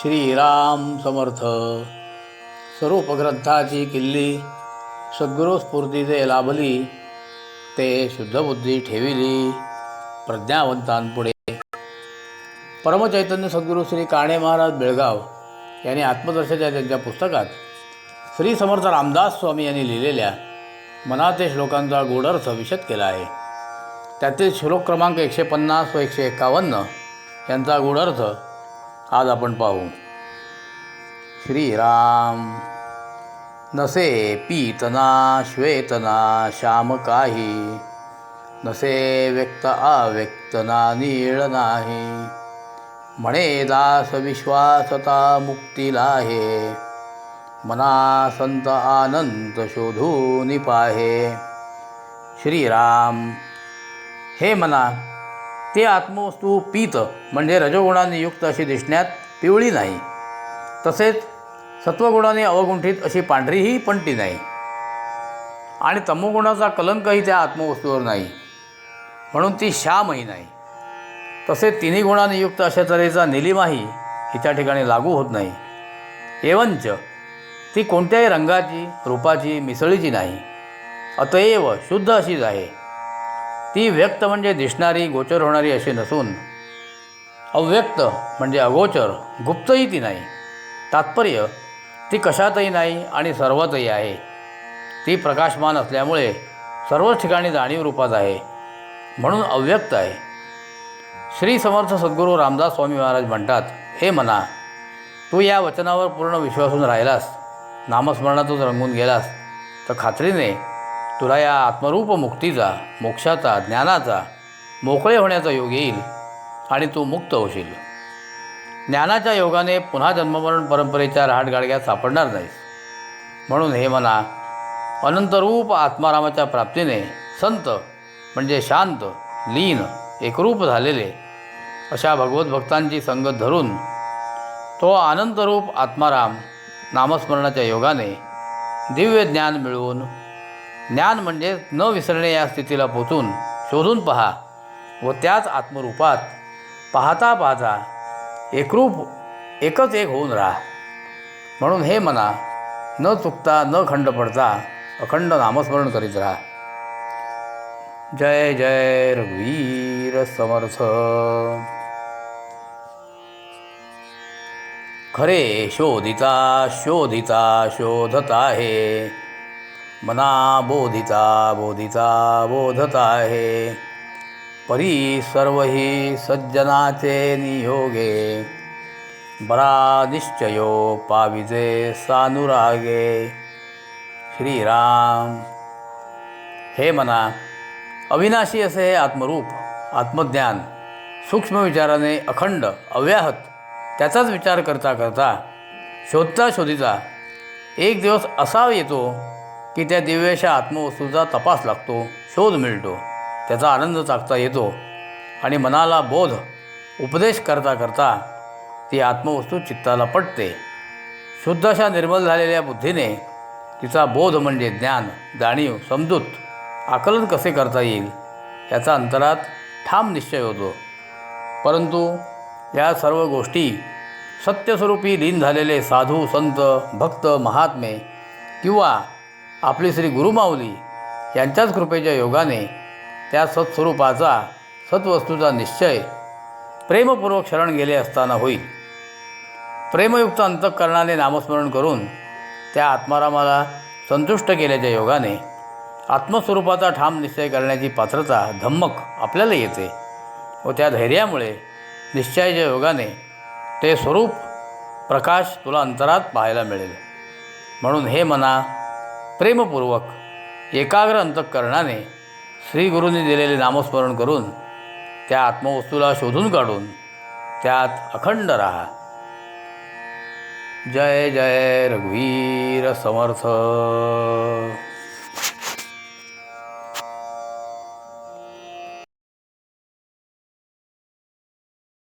श्रीराम समर्थ. स्वरूप ग्रंथाची किल्ली सद्गुरू स्फूर्तीचे लाभली ते शुद्धबुद्धी ठेविली प्रज्ञावंतांपुढे. परमचैतन्य सद्गुरू श्री काणे महाराज बेळगाव यांनी आत्मदर्शच्या त्यांच्या पुस्तकात श्री समर्थ रामदास स्वामी यांनी लिहिलेल्या मनाते श्लोकांचा गूढर्थ विशद केला आहे. त्यातील श्लोक क्रमांक एकशे पन्नास व एकशे एकावन्न यांचा गूढर्थ आज आपण पाहू. श्रीराम. नसे पीतना श्वेतना श्याम काही. नसे व्यक्त आव्यक्तना नीळ नाही. म्हणे दास विश्वासता मुक्तीला आहे मना संत आनंद शोधून पाहे. श्रीराम. हे मना ते आत्मवस्तू पीत म्हणजे रजोगुणाने युक्त अशी दिसण्यात पिवळी नाही. तसेच सत्वगुणाने अवगुंठित अशी पांढरीही पंटी नाही. आणि तमोगुणाचा कलंकही त्या आत्मवस्तूवर नाही. म्हणून ती श्यामही नाही. तसेच तिन्ही गुणाने युक्त अशा तऱ्हेचा निलिमाही हिच्या ठिकाणी लागू होत नाही. एवंच ती कोणत्याही रंगाची रूपाची मिसळीची नाही. अतएव शुद्ध अशीच आहे. ती व्यक्त म्हणजे दिसणारी गोचर होणारी अशी नसून अव्यक्त म्हणजे अगोचर गुप्तही ती नाही. तात्पर्य ती कशातही नाही आणि सर्वातही आहे. ती प्रकाशमान असल्यामुळे सर्वच ठिकाणी जाणीव रूपात आहे म्हणून अव्यक्त आहे. श्री समर्थ सद्गुरू रामदास स्वामी महाराज म्हणतात हे म्हणा तू या वचनावर पूर्ण विश्वासून राहिलास नामस्मरणातून रंगून गेलास तर खात्रीने तुला या आत्मरूप मुक्तीचा मोक्षाचा ज्ञानाचा मोकळे होण्याचा योग येईल आणि तू मुक्त होशील. ज्ञानाच्या योगाने पुन्हा जन्ममरण परंपरेच्या रहाटगाडग्यात सापडणार नाहीस. म्हणून हे म्हणा अनंतरूप आत्मारामाच्या प्राप्तीने संत म्हणजे शांत लीन एकरूप झालेले अशा भगवत भक्तांची संगत धरून तो अनंतरूप आत्माराम नामस्मरणाच्या योगाने दिव्य ज्ञान मिळवून ज्ञान म्हणजे न विसरणे या स्थितीला पोचून शोधून पहा व त्याच आत्मरूपात पाहता पाहता एकरूप एकच एक होऊन राहा. म्हणून हे मना न चुकता न खंड पडता अखंड नामस्मरण करीत राहा. जय जय रघुवीर समर्थ. खरे शोधिता शोधिता शोधत आहे मना बोधिता बोधिता बोधता आहे परी सर्वही सज्जनाचे नियोगे। बरा निश्चयो पाविजे सानुरागे। श्रीराम। हे मना अविनाशी असे हे आत्मरूप आत्मज्ञान सूक्ष्म विचाराने अखंड अव्याहत त्याचाच विचार करता करता शोधता शोधिता एक दिवस असा येतो की त्या दिव्याच्या आत्मवस्तूचा तपास लागतो शोध मिळतो त्याचा आनंद चाकता येतो आणि मनाला बोध उपदेश करता करता ती आत्मवस्तू चित्ताला पटते. शुद्ध अशा निर्मल झालेल्या बुद्धीने तिचा बोध म्हणजे ज्ञान जाणीव समजूत आकलन कसे करता येईल याचा अंतरात ठाम निश्चय होतो. परंतु या सर्व गोष्टी सत्यस्वरूपी लीन झालेले साधू संत भक्त महात्मे किंवा आपली श्री गुरुमाऊली यांच्याच कृपेच्या योगाने त्या सत्स्वरूपाचा सत्वस्तूचा निश्चय प्रेमपूर्वक शरण गेले असताना होईल. प्रेमयुक्त अंतःकरणाने नामस्मरण करून त्या आत्मारामाला संतुष्ट केल्याच्या योगाने आत्मस्वरूपाचा ठाम निश्चय करण्याची पात्रता धम्मक आपल्याला येते व त्या धैर्यामुळे निश्चयाच्या योगाने ते स्वरूप प्रकाश तुला अंतरात पाहायला मिळेल. म्हणून हे मना प्रेमपूर्वक एकाग्र अंतःकरणाने श्रीगुरूंनी दिलेले नामस्मरण करून त्या आत्मवस्तूला शोधून काढून त्यात अखंड राहा. जय जय रघुवीर समर्थ.